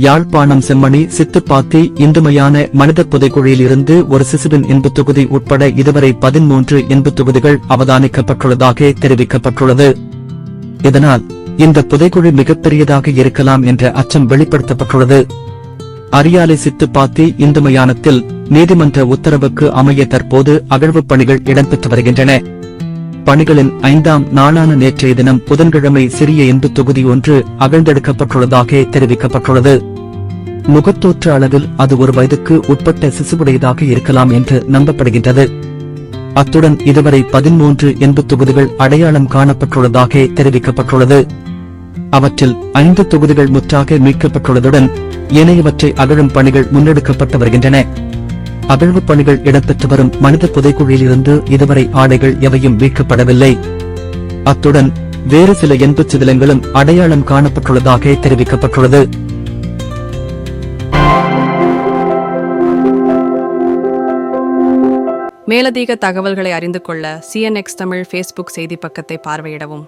யாழ்ப்பாணம் செம்மணி சித்துப்பாத்தி இந்துமையான மனித புதைக்குழியில் இருந்து ஒரு சிசுவின் இன்பு தொகுதி உட்பட இதுவரை பதிமூன்று இன்பு தொகுதிகள் அவதானிக்கப்பட்டுள்ளதாக தெரிவிக்கப்பட்டுள்ளது. இதனால் இந்த புதைக்குழி மிகப்பெரியதாக இருக்கலாம் என்ற அச்சம் வெளிப்படுத்தப்பட்டுள்ளது. அரியாலை சித்துப்பாத்தி இந்துமயானத்தில் நீதிமன்ற உத்தரவுக்கு அமைய தற்போது அகழ்வுப் பணிகள் இடம்பெற்று வருகின்றன. பணிகளின் ஐந்தாம் நாளான நேற்றைய தினம் புதன்கிழமை சிறிய இந்து தொகுதி ஒன்று அகழ்ந்தெடுக்கப்பட்டுள்ளதாக தெரிவிக்கப்பட்டுள்ளது. முகத்தோற்ற அளவில் அது ஒரு வயதுக்கு உட்பட்ட சிசுவுடையதாக இருக்கலாம் என்று நம்பப்படுகின்றது. அத்துடன் இதுவரை பதிமூன்று எண்பு தொகுதிகள் அடையாளம் காணப்பட்டுள்ளதாக தெரிவிக்கப்பட்டுள்ளது. அவற்றில் ஐந்து தொகுதிகள் முற்றாக மீட்கப்பட்டுள்ளதுடன் ஏனையவற்றை அகழும் பணிகள் முன்னெடுக்கப்பட்டு வருகின்றன. அகழ்வுப் பணிகள் இடம்பெற்று வரும் மனித புதைக்குழியிலிருந்து இதுவரை ஆடைகள் எவையும் மீட்கப்படவில்லை. அத்துடன் வேறு சில எண்பு சிதிலங்களும் அடையாளம் காணப்பட்டுள்ளதாக தெரிவிக்கப்பட்டுள்ளது. மேலதிக தகவல்களை அறிந்து கொள்ள சிஎன்எக்ஸ் தமிழ் ஃபேஸ்புக் செய்தி பக்கத்தை பார்வையிடவும்.